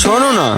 শোনো না।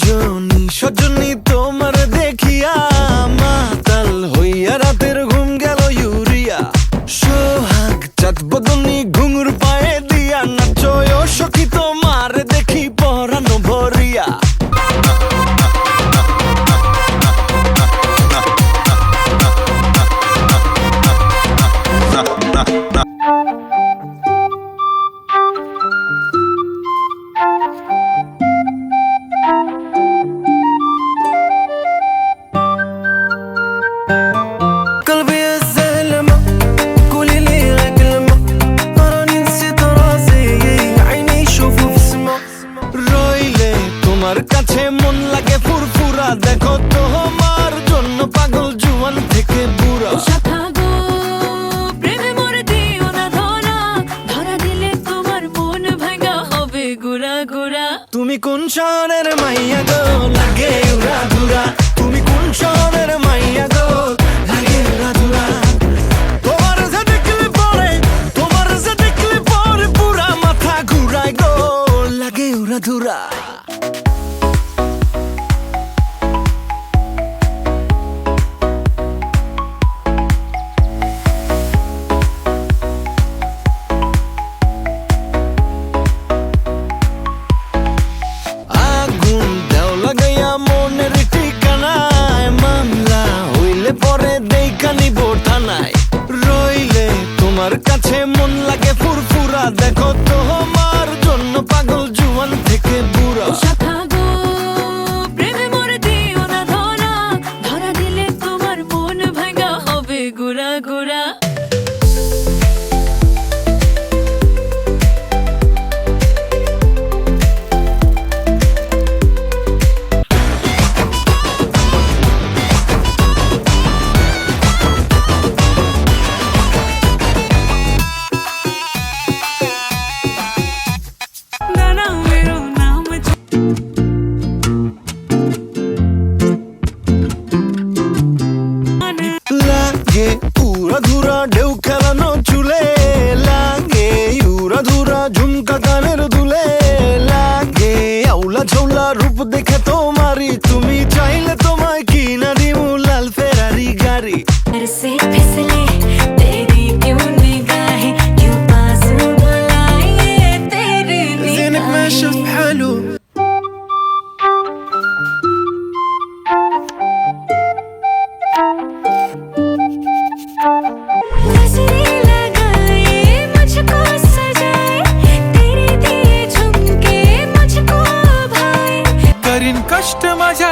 সজনী সজনী তোমার দেখিয়া মাতাল হইয়া রাতের ঘুম গেল ইউরিয়া। সোহাগ চাঁদ বদনী ঘুঙুর পা তোমার কাছে মন লাগে ফুরফুরা। দেখো তোমার জন্য পাগল জুয়ান থেকে বুড়া। তুমি কোন শহরের মাইয়া গো? লাগে উড়া ধুরা। তুমি কোন শহরের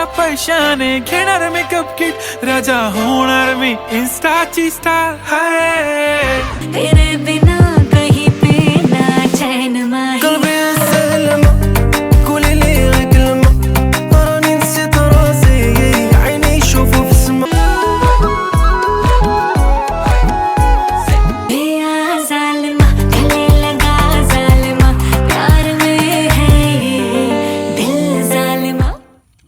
तुझ्या पैशाने घेणार मेकअप किट राजा होणार मी इन्स्टाची स्टार हाय.